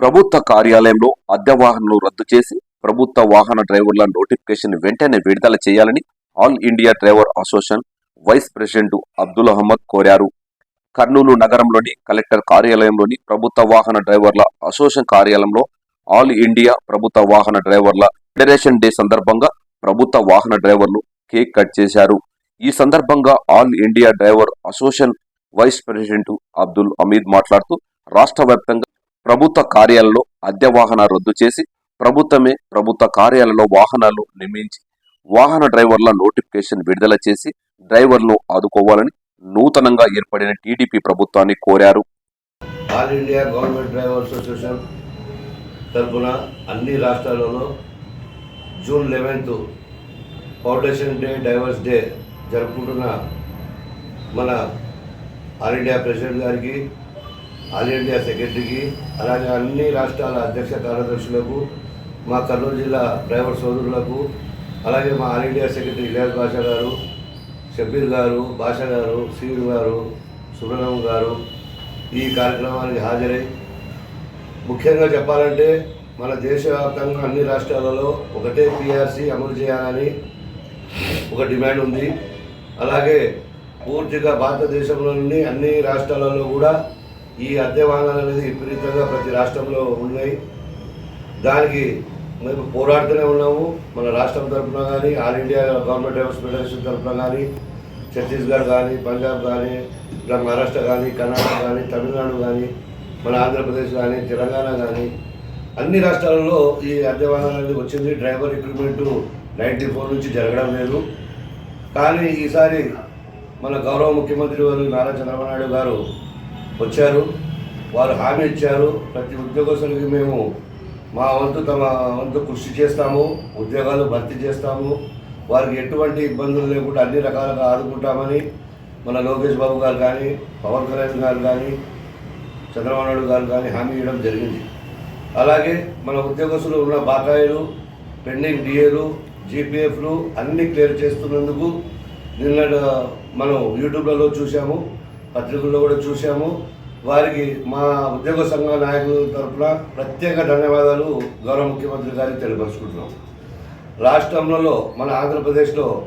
ప్రభుత్వ కార్యాలయంలో అద్దె వాహనాలు రద్దు చేసి ప్రభుత్వ వాహన డ్రైవర్ల నోటిఫికేషన్ వెంటనే విడుదల చేయాలని all India driver association vice president Abdul Ahmed కోరారు. కర్నూలు నగరంలోని కలెక్టర్ కార్యాలయంలోని ప్రభుత్వ వాహన డ్రైవర్ల అసోసియేషన్ కార్యాలయంలో ఆల్ ఇండియా ప్రభుత్వ వాహన డ్రైవర్ల ఫెడరేషన్ డే సందర్భంగా ప్రభుత్వ వాహన డ్రైవర్లు కేక్ కట్ చేశారు. ఈ సందర్భంగా all India driver association vice president Abdul Hameed మాట్లాడుతూ రాష్ట్ర వ్యాప్తంగా ప్రభుత్వ కార్యాలయంలో అద్దె వాహన రద్దు చేసి ప్రభుత్వమే ప్రభుత్వ కార్యాలయంలో వాహనాలు నిర్మించి వాహన డ్రైవర్ల నోటిఫికేషన్ విడుదల చేసి డ్రైవర్లను ఆదుకోవాలని నూతనంగా ఏర్పడిన టీడీపీ ప్రభుత్వాన్ని కోరారు. All India government drivers association తరఫున అన్ని రాష్ట్రాలలో June eleventh foundation day drivers day జరుపుకుంటున్న మన ఆల్ ఇండియా ప్రెసిడెంట్ గారికి ఆల్ ఇండియా సెక్రటరీకి అలాగే అన్ని రాష్ట్రాల అధ్యక్ష కార్యదర్శులకు మా కర్నూలు జిల్లా డ్రైవర్ సోదరులకు అలాగే మా all India secretary Ilyas Basha garu Shabbir garu బాషా గారు సివిల్ గారు సుబ్రహ్మణ్యం గారు ఈ కార్యక్రమానికి హాజరై ముఖ్యంగా చెప్పాలంటే మన దేశవ్యాప్తంగా అన్ని రాష్ట్రాలలో ఒకటే పిఆర్సీ అమలు చేయాలని ఒక డిమాండ్ ఉంది. అలాగే పూర్తిగా భారతదేశంలోని అన్ని రాష్ట్రాలలో కూడా ఈ అద్దె వాహనాలు అనేది విపరీతంగా ప్రతి రాష్ట్రంలో ఉన్నాయి. దానికి మేము పోరాడుతూనే ఉన్నాము. మన రాష్ట్రం తరఫున కానీ all India government drivers federation తరఫున కానీ ఛత్తీస్గఢ్ కానీ పంజాబ్ కానీ ఇట్లా మహారాష్ట్ర కానీ కర్ణాటక కానీ తమిళనాడు కానీ మన ఆంధ్రప్రదేశ్ కానీ తెలంగాణ కానీ అన్ని రాష్ట్రాలలో ఈ అద్దె వాహనాలు అనేది వచ్చింది. డ్రైవర్ రిక్రూట్మెంట్ నైంటీ ఫోర్ నుంచి జరగడం లేదు. కానీ ఈసారి మన గౌరవ ముఖ్యమంత్రి వారు నారా చంద్రబాబు నాయుడు గారు వచ్చారు. వారు హామీ ఇచ్చారు. ప్రతి ఉద్యోగస్తులకి మేము మా వంతు తమ వంతు కృషి చేస్తాము. ఉద్యోగాలు భర్తీ చేస్తాము. వారికి ఎటువంటి ఇబ్బందులు లేకుండా అన్ని రకాలుగా ఆదుకుంటామని మన లోకేష్ బాబు గారు కానీ పవన్ కళ్యాణ్ గారు కానీ చంద్రబాబు నాయుడు గారు కానీ హామీ ఇవ్వడం జరిగింది. అలాగే మన ఉద్యోగస్తులు ఉన్న బకాయిలు పెండింగ్ డిఏలు జీపీఎఫ్లు అన్నీ క్లియర్ చేస్తున్నందుకు నిన్న మనం యూట్యూబ్లలో చూసాము పత్రికల్లో కూడా చూసాము వారికి మా ఉద్యోగ సంఘ నాయకుల తరఫున ప్రత్యేక ధన్యవాదాలు గౌరవ ముఖ్యమంత్రి గారికి తెలియపరుచుకుంటున్నాం. రాష్ట్రంలో మన ఆంధ్రప్రదేశ్లో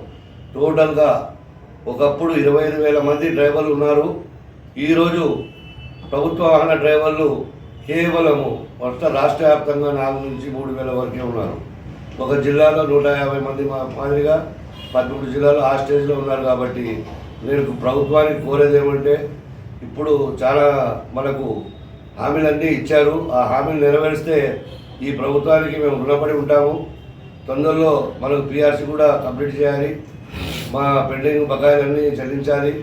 టోటల్గా ఒకప్పుడు ఇరవై ఐదు వేల మంది డ్రైవర్లు ఉన్నారు. ఈరోజు ప్రభుత్వ వాహన డ్రైవర్లు కేవలము మొత్తం రాష్ట్ర వ్యాప్తంగా నాలుగు నుంచి మూడు వేల వరకే ఉన్నారు. ఒక జిల్లాలో నూట యాభై మంది మా- మాదిరిగా పదమూడు జిల్లాలు ఆ స్టేజ్లో ఉన్నారు కాబట్టి నేను ప్రభుత్వానికి కోరేది ఏమంటే ఇప్పుడు చాలా మనకు హామీలన్నీ ఇచ్చారు. ఆ హామీలు నెరవేరిస్తే ఈ ప్రభుత్వానికి మేము రుణపడి ఉంటాము. తొందరలో మనకు పిఆర్సీ కూడా కంప్లీట్ చేయాలి. మా పెండింగ్ బకాయిలన్నీ చెల్లించాలి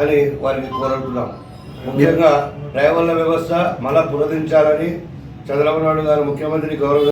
అని వారికి కోరుతున్నాం ముఖ్యంగా డ్రైవర్ల వ్యవస్థ మళ్ళా పునరుద్ధరించాలని చంద్రబాబు నాయుడు గారు ముఖ్యమంత్రి గౌరవ